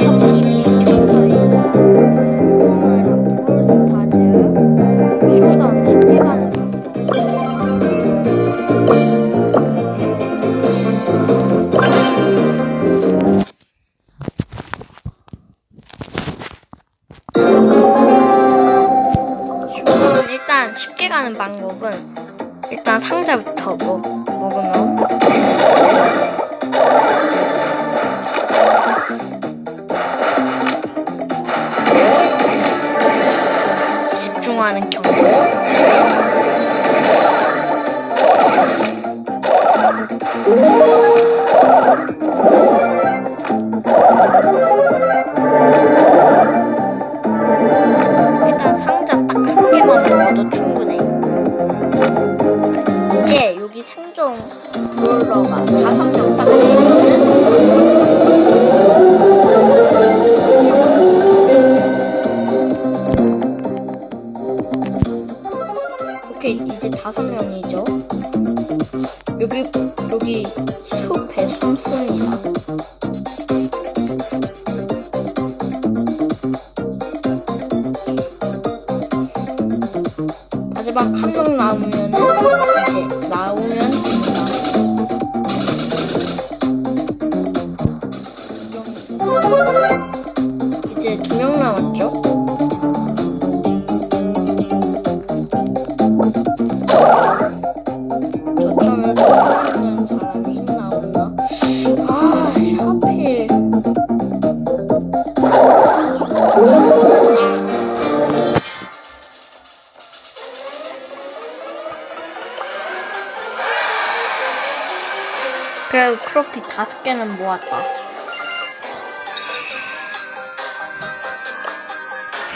come 브롤러가 다섯 명딱 있 그래도 트로피 다섯 개는 모았다.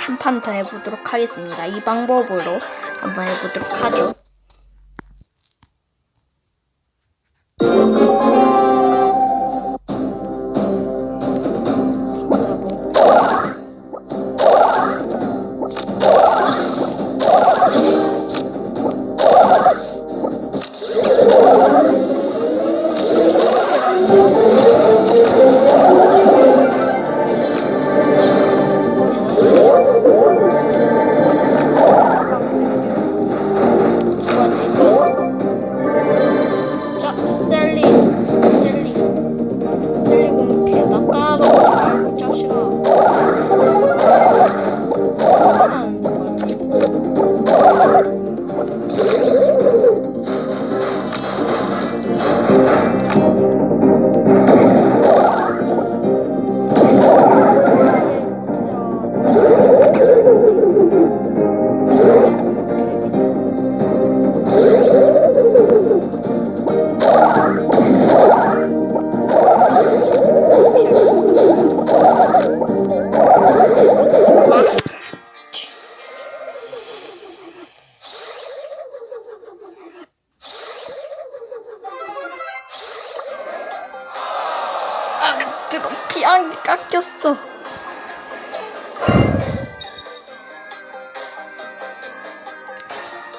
한 판 더 해보도록 하겠습니다. 이 방법으로 한번 해보도록 하죠.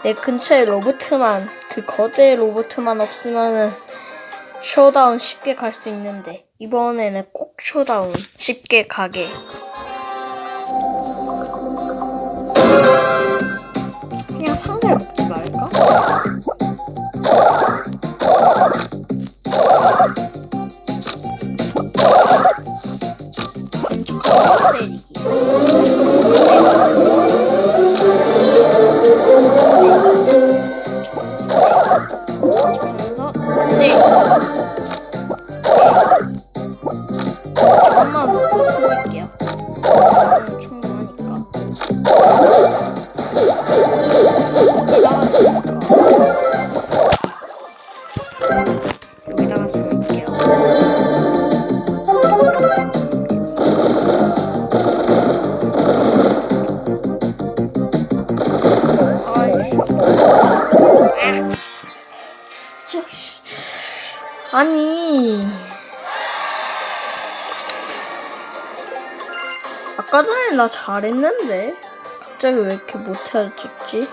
내 근처에 로보트만 그 거대 로보트만 없으면은 쇼다운 쉽게 갈 수 있는데 이번에는 꼭 쇼다운 쉽게 가게. 그냥 상자를 먹지 말까? 아니 아까 전에 나 잘했는데 갑자기 왜 이렇게 못해졌지?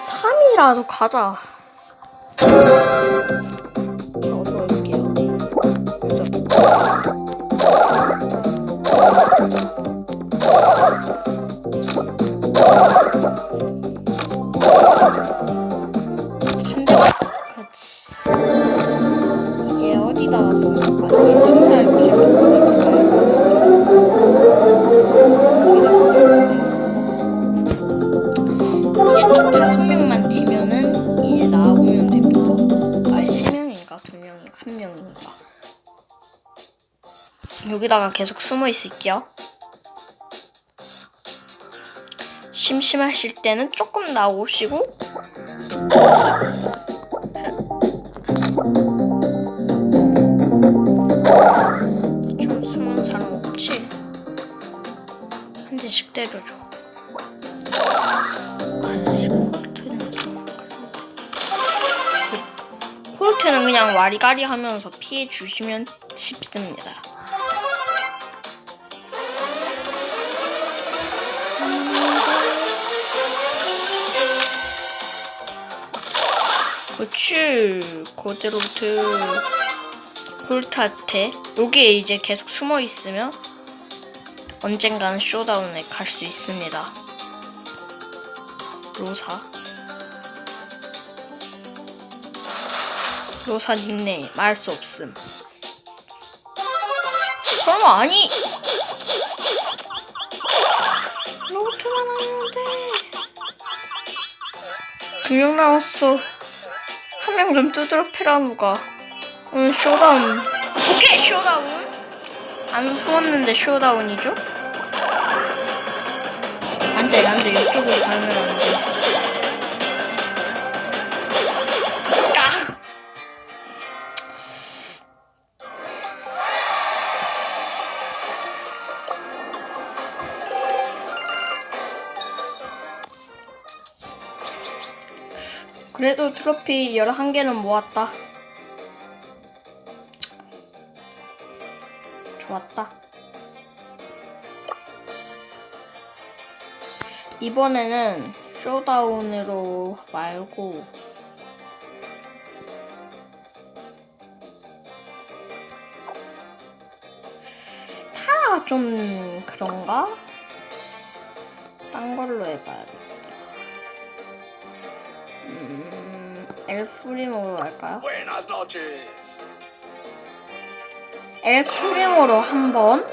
3이라도 가자. 어서 올게요. 여기다가 계속 숨어 있을게요. 심심하실 때는 조금 나오시고 좀 숨은 사람 없지? 한 대씩 때려줘. 콜트는 그냥 와리가리 하면서 피해 주시면 쉽습니다. 그렇지 고대로부터 콜트한테 여기에 이제 계속 숨어 있으면 언젠가는 쇼다운에 갈 수 있습니다. 로사 로사 닉네임 말수 없음. 설마 아니? 로봇만 하는데 두명 남았어. 한명좀 두드려 패라 누가. 응 쇼다운. 오케이 쇼다운. 안 숨었는데 쇼다운이죠? 안돼 안돼 이쪽으로 가면 안돼. 그래도 트로피 11개는 모았다. 좋았다. 이번에는 쇼다운으로 말고 타라가 좀 그런가? 딴 걸로 해봐야겠 엘 프리모로 할까요? Buenas noches. 엘프리모로 한번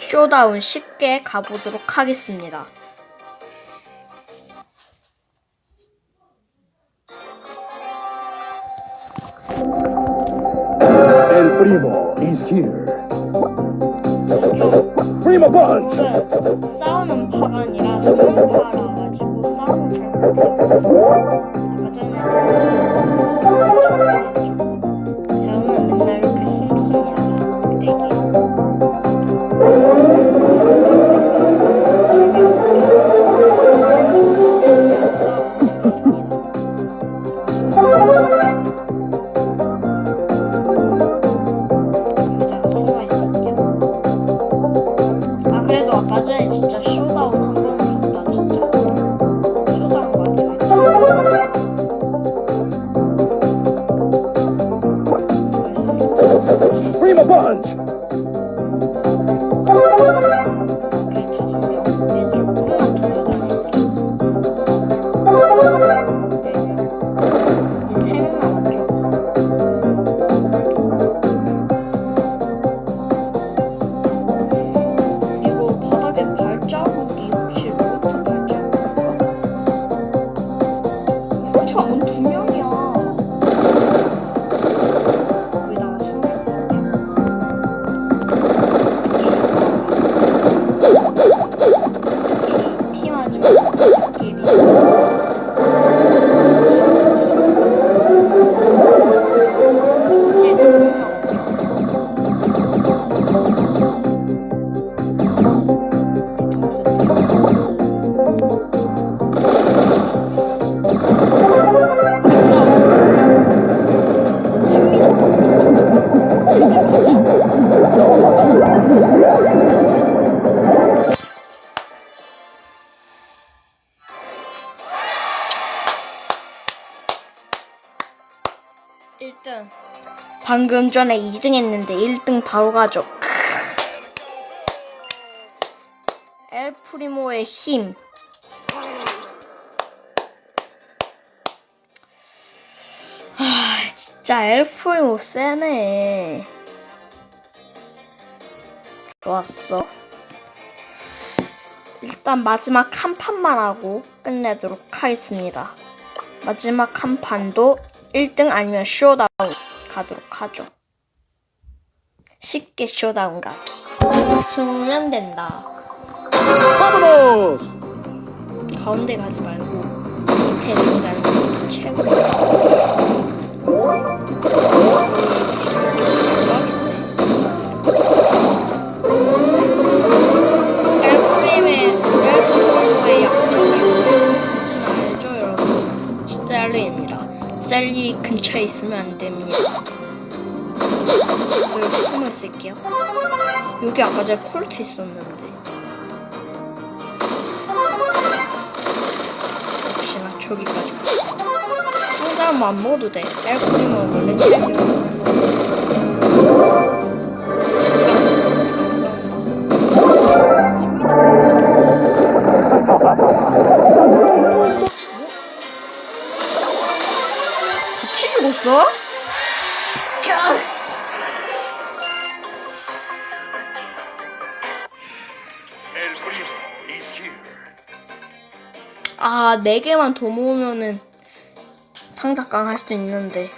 쇼다운 쉽게 가보도록 하겠습니다. El primo is here. Primo punch. 그 싸우는 파가 아니라 소형 파라 가지고 싸움을 잘 못해요. 1등. 방금 전에 2등 했는데 1등 바로 가죠. 엘프리모의 힘. 아, 진짜 엘프리모 세네. 좋았어. 일단 마지막 한 판만 하고 끝내도록 하겠습니다. 마지막 한 판도 1등 아니면 쇼다운 가도록 하죠. 쉽게 쇼다운 가기. 숨으면 된다. Vámonos! 가운데 가지 말고 밑에 동작 최고. 엘프림 여기 아까 전에 콜트 있었는데. 역시나 저기까지 가. 상자 뭐안 먹어도 돼. 엘프림은 원래 체력이라서. 네 개만 더 모으면은 상자깡 할 수 있는데.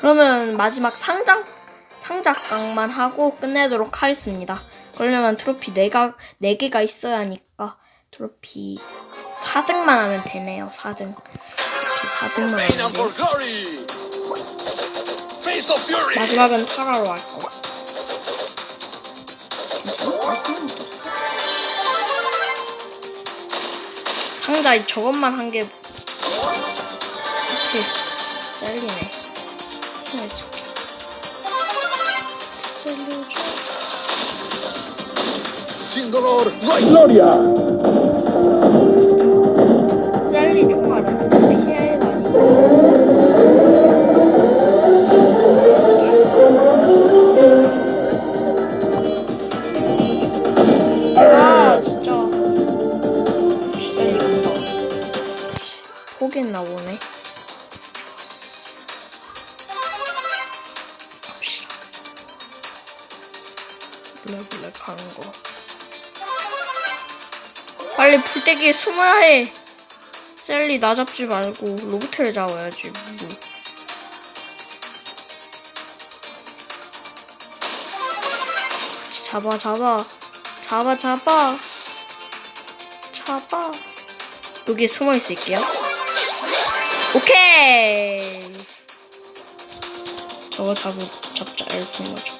그러면 마지막 상장 상자깡만 하고 끝내도록 하겠습니다. 그러려면 트로피 네가 네 개가 있어야 하니까 트로피 4등만 하면 되네요. 4등. 트로피 4등만 Pain 하면 fury! 마지막은 타라로 할 거. 괜찮아? 아, 그냥 떴 상자 저것만 한 개. 이렇게 셀리네. 숨어 있을게. 셀리오죠. Sin dolor, no hay gloria! 셀리 총알은 피해 다니 빨리 풀떼기에 숨어야 해. 셀리 나 잡지 말고 로봇을 잡아야지. 뭐. 같이 잡아 잡아 잡아 잡아 잡아 여기에 숨어 있을게요. 오케이. 저거 잡아 잡자 엘프 맞아.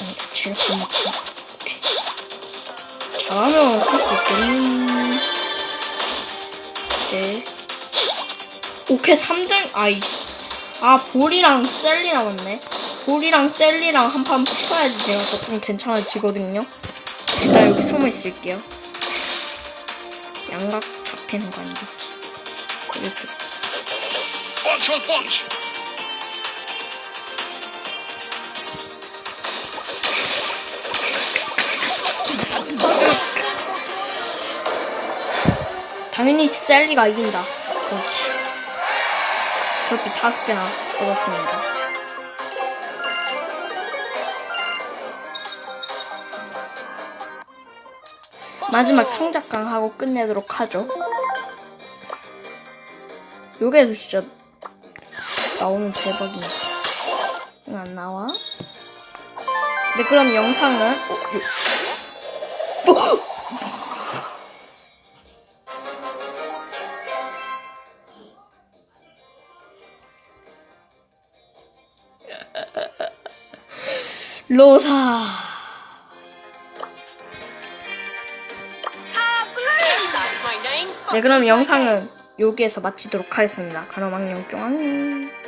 아니다 제일 고맙다. 잘하면 할수 있겠는. 오케이. 오케이 3등 아이 아 볼이랑 셀리 남았네. 볼이랑 셀리랑 한 판 붙어야지 제가 조금 괜찮아지거든요. 일단 여기 숨어 있을게요. 양각 잡히는 거 아니겠지? on punch! 당연히 셀리가 이긴다. 그렇지. 트로피 다섯 개나 얻었습니다. 마지막 상작강 하고 끝내도록 하죠. 요게 진짜 대박이네. 이거 안 나와? 네, 그럼 영상은 어, 로사. 네, 그럼 영상은 여기에서 마치도록 하겠습니다. 안녕 뿅 안녕.